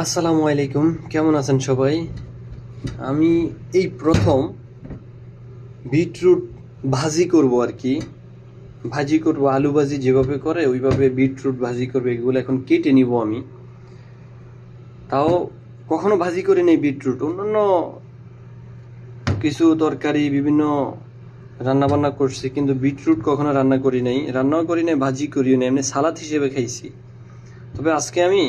আসসালামু আলাইকুম। কেমন আছেন সবাই? আমি এই প্রথম বিটরুট ভাজি করব আর কি। ভাজি করব, আলু ভাজি যেভাবে করে, ওইভাবে বিটরুট ভাজি করবে, এগুলো এখন কেটে নিব আমি। তাও কখনো ভাজি করি নেই বিটরুট। অন্যান্য কিছু তরকারি, বিভিন্ন রান্না বান্না করছি, কিন্তু বিটরুট কখনো রান্না করি নাই। রান্নাও করি নাই, ভাজি করিও নাই, এমনি সালাদ হিসেবে খাইছি। তবে আজকে আমি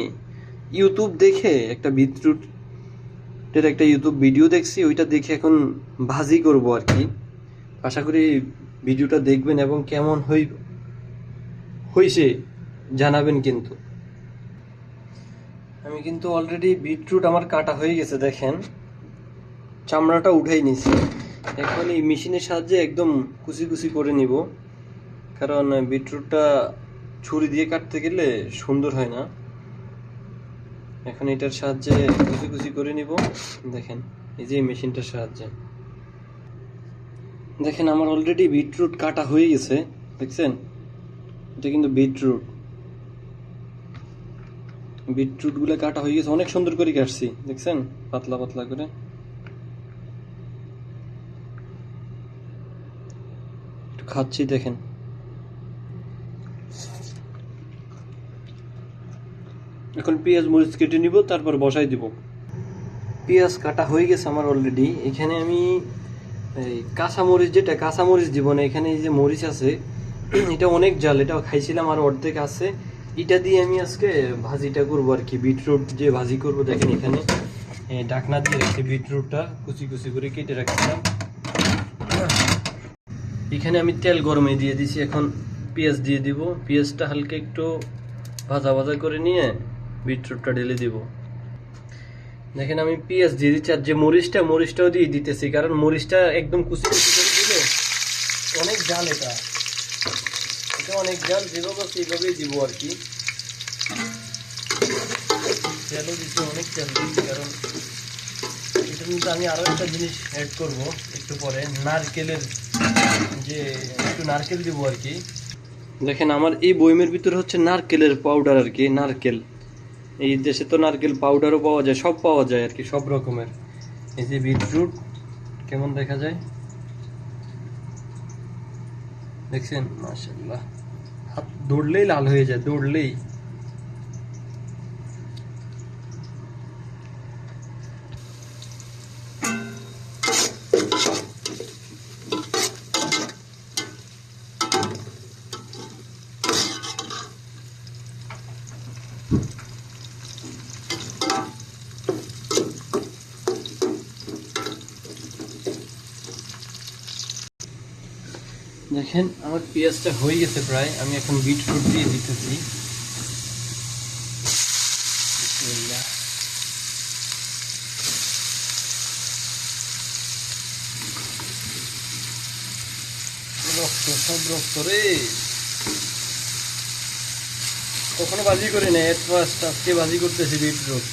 ইউটিউব দেখে একটা বিটরুটের একটা ইউটিউব ভিডিও দেখছি, ওইটা দেখে এখন ভাজি করব আর কি। আশা করি ভিডিওটা দেখবেন এবং কেমন হই হইছে জানাবেন কিন্তু। আমি কিন্তু অলরেডি বিটরুট আমার কাটা হয়ে গেছে, দেখেন। চামড়াটা উঠাই নিছি। এখন এই মেশিনের সাহায্যে একদম কুচি কুচি করে নিব। কারণ বিটরুটটা ছুরি দিয়ে কাটতে গেলে সুন্দর হয় না। এখন এটার সাহায্যে কুচি কুচি করে নিব। দেখেন, এই যে মেশিনটার সাহায্যে। দেখেন, আমার অলরেডি বিটরুট কাটা হয়ে গেছে, দেখছেন? এটা কিন্তু বিটরুট বিটরুটগুলো কাটা হয়ে গেছে, অনেক সুন্দর করে কাটছি, দেখছেন? পাতলা পাতলা করে। খাচ্ছি, দেখেন। এখন পেঁয়াজ, মরিচ কেটে নিব, তারপর বসাই দিব। পেঁয়াজ কাটা হয়ে গেছে আমার অলরেডি এখানে আমি এই কাঁচা মরিচ, যেটা কাঁচা মরিচ দিব না, এখানে এই যে মরিচ আছে, এটা অনেক জাল এটা খাইছিলাম আর অর্ধেক আছে। এটা দিয়ে আমি আজকে ভাজিটা করব আর কি বিটরুট যে ভাজি করব, দেখেন এখানে। ডাকনা দিয়ে রাখছি বিটরুটটা কুচি কুচি করে কেটে রাখছিলাম। এখানে আমি তেল গরমে দিয়ে দিছি, এখন পেঁয়াজ দিয়ে দিব। পেঁয়াজটা হালকা একটু ভাজা ভাজা করে নিয়ে বিটরুটটা ঢেলে দিব। দেখেন আমি পেঁয়াজ দিয়ে দিচ্ছি, আর যে মরিচটা, মরিচটাও দিয়ে দিতেছি, কারণ মরিচটা একদম কুচি কুচি করে দিলে অনেক জাল এটা। এটা অনেক জাল, যেভাবে আছে এইভাবেই দিব আর কি। তেলও দিচ্ছি, অনেক তেল দিচ্ছি, কারণ এটা কিন্তু আমি আরও একটা জিনিস অ্যাড করব একটু পরে, নারকেলের যে, একটু নারকেল দিব আর কি। দেখেন আমার এই বইমের ভিতরে হচ্ছে নারকেলের পাউডার আর কি, নারকেল। এই দেশে তো নারকেল পাউডারও পাওয়া যায়, সব পাওয়া যায় আর কি, সব রকমের। এই যে বিটরুট কেমন দেখা যায়? দেখছেন? মাসাল্লাহ হাত দৌড়লেই লাল হয়ে যায়, দৌড়লেই। দেখেন, আমার পেঁয়াজটা হয়ে গেছে প্রায়। আমি এখন বিটরুট দিয়ে দিতেছি। রক্ত, সব রক্ত রে। কখনো বাজি করি না এর ফার্স্ট আজকে বাজি করতেছি বিটরুট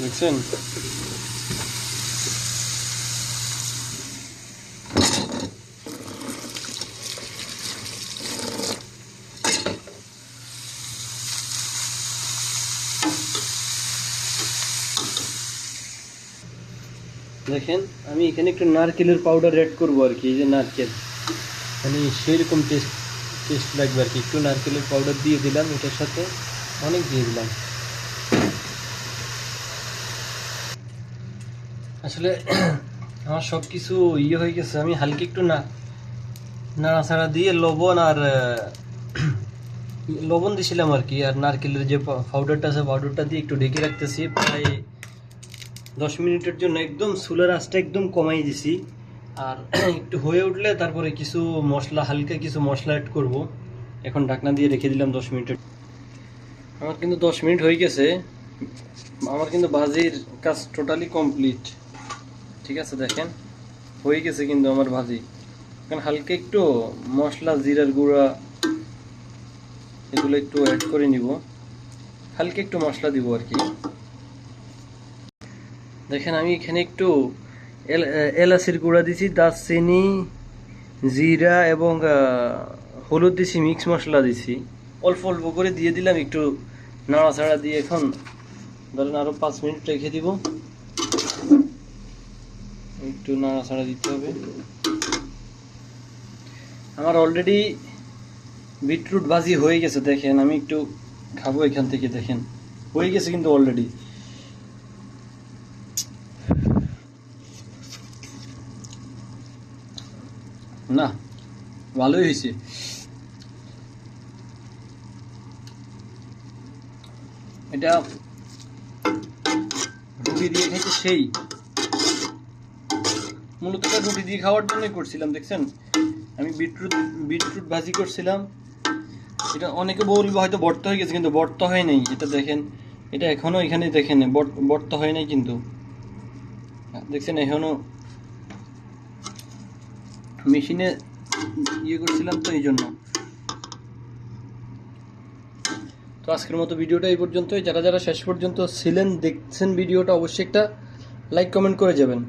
দেখছেন? দেখেন, আমি এখানে একটু নারকেলের পাউডার অ্যাড করব আর কি, এই যে নারকেল। মানে সেরকম টেস্ট টেস্ট লাগবে আর কি। একটু নারকেলের পাউডার দিয়ে দিলাম এটার সাথে, অনেক দিয়ে দিলাম। আসলে আমার সব কিছু ইয়ে হয়ে গেছে, আমি হালকা একটু না, নাড়াচাড়া দিয়ে লবণ আর, লবণ দিছিলাম আর কি, আর নারকেলের যে পাউডারটা আছে পাউডারটা দিয়ে একটু ঢেকে রাখতেছি, প্রায় দশ মিনিটের জন্য একদম চুলার আঁচটা একদম কমাই দিছি। আর একটু হয়ে উঠলে তারপরে কিছু মশলা, হালকা কিছু মশলা অ্যাড করব। এখন ঢাকনা দিয়ে রেখে দিলাম দশ মিনিটের। আমার কিন্তু দশ মিনিট হয়ে গেছে। আমার কিন্তু ভাজির কাজ টোটালি কমপ্লিট ঠিক আছে, দেখেন। হয়ে গেছে কিন্তু আমার ভাজি। এখন হালকা একটু মশলা, জিরার গুঁড়া, এগুলো একটু অ্যাড করে নিব। হালকা একটু মশলা দিব আর কি। দেখেন আমি এখানে একটু এল- এলাচির গুঁড়া দিছি, দারচিনি, জিরা এবং হলুদ দিছি, মিক্স মশলা দিছি। অল্প অল্প করে দিয়ে দিলাম, একটু নাড়াচাড়া দিয়ে এখন ধরেন আরও পাঁচ মিনিট রেখে দিব। একটু নাড়াচাড়া দিতে হবে। আমার অলরেডি বিটরুট ভাজি হয়ে গেছে, দেখেন, আমি একটু খাব এখান থেকে, দেখেন। হয়ে গেছে কিন্তু অলরেডি না, ভালোই হয়েছে। এটা রুটি দিয়ে খাইতে সেই। মূলত রুটি দিয়ে খাওয়ার জন্যই করছিলাম, দেখছেন? আমি বিটরুট বিটরুট ভাজি করছিলাম। এটা অনেকে বলবে, হয়তো বর্ত হয়ে গেছে, কিন্তু বর্ত হয় নাই, এটা দেখেন। এটা এখনও এখানে দেখেন বর্ত হয় নাই কিন্তু। দেখছেন, এখনও মেশিনে ইয়ে করছিলাম তো এই জন্য তো আজকের মতো ভিডিওটা এই পর্যন্তই। যারা যারা শেষ পর্যন্ত ছিলেন, দেখছেন ভিডিওটা, অবশ্যই একটা লাইক কমেন্ট করে যাবেন।